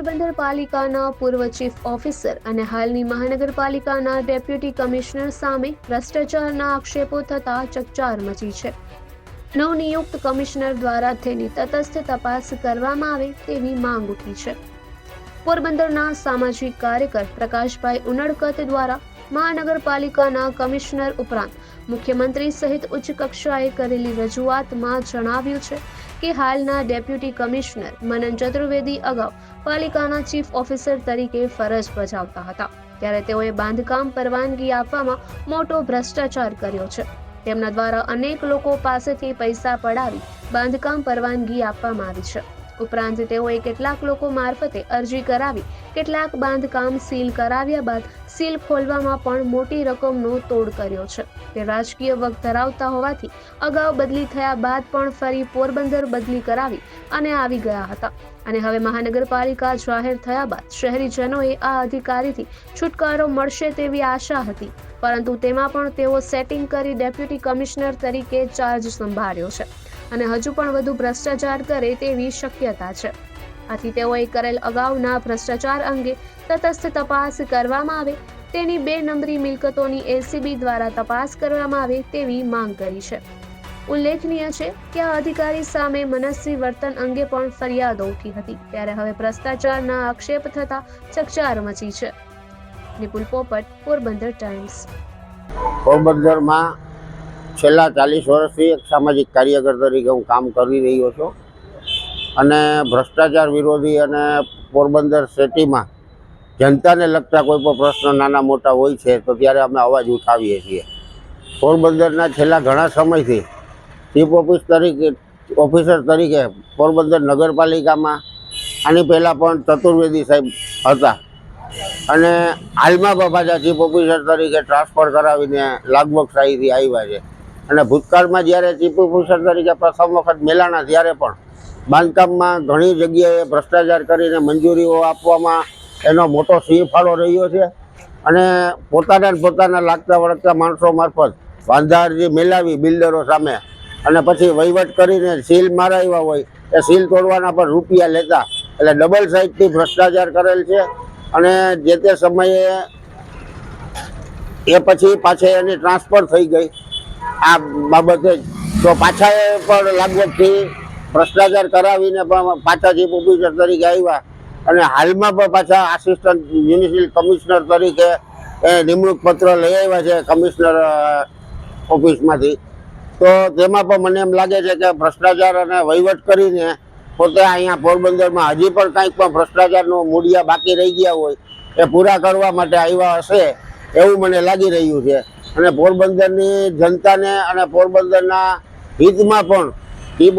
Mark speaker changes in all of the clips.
Speaker 1: મહાનગરપાલિકાના પૂર્વ chief officer અને હાલની મહાનગરપાલિકાના ડેપ્યુટી કમિશનર સામે ભ્રષ્ટાચારના આક્ષેપો થતા ચકચાર મચી છે. નવનિયુક્ત કમિશનર દ્વારા તેની તટસ્થ તપાસ કરવામાં આવે તેવી માંગ ઉઠી છે. પોરબંદરના સામાજિક કાર્યકર પ્રકાશભાઈ ઉનડકત દ્વારા મહાનગરપાલિકાના કમિશનર ઉપરાંત મુખ્યમંત્રી સહિત ઉચ્ચ કક્ષાએ કરેલી રજૂઆતમાં જણાવ્યું છે કે હાલના ડેપ્યુટી કમિશનર મનન ચતુર્વેદી અગાઉ પાલિકાના ચીફ ઓફિસર તરીકે ફરજ બજાવતા હતા. ત્યારે તેઓએ બાંધકામ પરવાનગી આપવામાં મોટો ભ્રષ્ટાચાર કર્યો છે. તેમના દ્વારા અનેક લોકો પાસેથી પૈસા પડાવી બાંધકામ પરવાનગી આપવામાં આવી છે. ઉપરાંત તેઓએ કેટલાક લોકો મારફતે અરજી કરાવી, કેટલાક બાંધકામ સીલ કરાવ્યા બાદ સીલ ખોલવામાં પણ મોટી રકમનો તોડ કર્યો છે. તે રાજકીય વગ ધરાવતા હોવાથી અગાઉ બદલી થયા બાદ પણ ફરી પોરબંદર બદલી કરાવી અને આવી ગયા હતા. અને હવે મહાનગરપાલિકા જાહેર થયા બાદ શહેરીજનોએ આ અધિકારીથી છુટકારો મળશે તેવી આશા હતી. પરંતુ તેમાં પણ તેઓ સેટિંગ કરી ડેપ્યુટી કમિશનર તરીકે ચાર્જ સંભાળ્યો છે. અને હજુ પણ વધુ ભ્રષ્ટાચાર કરે તેવી શક્યતા છે. આથી તેઓએ કરેલ અગાઉના ભ્રષ્ટાચાર અંગે તટસ્થ તપાસ કરવામાં આવે, તેની બે નંબરી મિલકતોની એલસીબી દ્વારા તપાસ કરવામાં આવે તેવી માંગ કરી છે. ઉલ્લેખનીય છે કે આ અધિકારી સામે મનસ્વી વર્તન અંગે પણ ફરિયાદો ઉઠી હતી, ત્યારે હવે ભ્રષ્ટાચારના આક્ષેપ થતા ચકચાર મચી છે. નિપુલ પોપટ, પોરબંદર ટાઈમ્સ.
Speaker 2: પોરબંદરમાં છેલ્લા ચાલીસ વર્ષથી એક સામાજિક કાર્યકર તરીકે હું કામ કરી રહ્યો છું. અને ભ્રષ્ટાચાર વિરોધી અને પોરબંદર સિટીમાં જનતાને લગતા કોઈ પણ પ્રશ્ન નાના મોટા હોય છે, તો ત્યારે અમે અવાજ ઉઠાવીએ છીએ. પોરબંદરના છેલ્લા ઘણા સમયથી ચીફ ઓફિસ તરીકે, ઓફિસર તરીકે પોરબંદર નગરપાલિકામાં, આની પહેલાં પણ ચતુર્વેદી સાહેબ હતા. અને હાલમાં બાબાજા ચીફ ઓફિસર તરીકે ટ્રાન્સફર કરાવીને લાગવગ શાહીથી આવ્યા છે. અને ભૂતકાળમાં જ્યારે ચીફ ભૂષણ તરીકે પ્રથમ વખત મેલાણા, ત્યારે પણ બાંધકામમાં ઘણી જગ્યાએ ભ્રષ્ટાચાર કરીને મંજૂરીઓ આપવામાં એનો મોટો સિંહ ફાળો રહ્યો છે. અને પોતાના પોતાના લાગતા વળગતા માણસો મારફત વાંધા મેલાવી બિલ્ડરો સામે અને પછી વહીવટ કરીને સીલ મારાવ્યા હોય, એ સીલ તોડવાના પણ રૂપિયા લેતા, એટલે ડબલ સાઇડથી ભ્રષ્ટાચાર કરેલ છે. અને જે તે સમયે એ પછી પાછી એની ટ્રાન્સફર થઈ ગઈ. આ બાબતે તો પાછા પણ લાગવગથી ભ્રષ્ટાચાર કરાવીને પણ પાછા ચીફ ઓફિસર તરીકે આવ્યા અને હાલમાં પણ પાછા આસિસ્ટન્ટ મ્યુનિસિપલ કમિશનર તરીકે એ નિમણૂક પત્ર લઈ આવ્યા છે કમિશનર ઓફિસમાંથી તો તેમાં પણ મને એમ લાગે છે કે ભ્રષ્ટાચાર અને વહીવટ કરીને પોતે અહીંયા પોરબંદરમાં હજી પણ કાંઈક પણ ભ્રષ્ટાચારનો મૂળિયા બાકી રહી ગયા હોય એ પૂરા કરવા માટે આવ્યા હશે એવું મને લાગી રહ્યું છે. અને પોરબંદરની જનતાને અને પોરબંદરના હિતમાં પણ ચીફ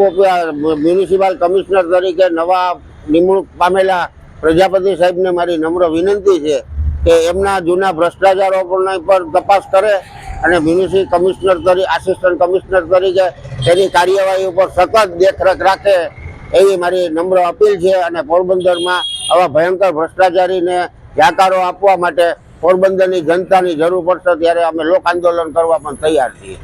Speaker 2: મ્યુનિસિપલ કમિશનર તરીકે નવા નિમણૂક પામેલા પ્રજાપતિ સાહેબને મારી નમ્ર વિનંતી છે કે એમના જૂના ભ્રષ્ટાચારો પર તપાસ કરે અને મ્યુનિસિપલ કમિશનર તરીકે આસિસ્ટન્ટ કમિશનર તરીકે તેની કાર્યવાહી ઉપર સતત દેખરેખ રાખે એવી મારી નમ્ર અપીલ છે અને પોરબંદરમાં આવા ભયંકર ભ્રષ્ટાચારીને જાકારો આપવા માટે પોરબંદરની જનતાની જરૂર પડશે ત્યારે અમે લોક આંદોલન કરવા પણ તૈયાર છીએ.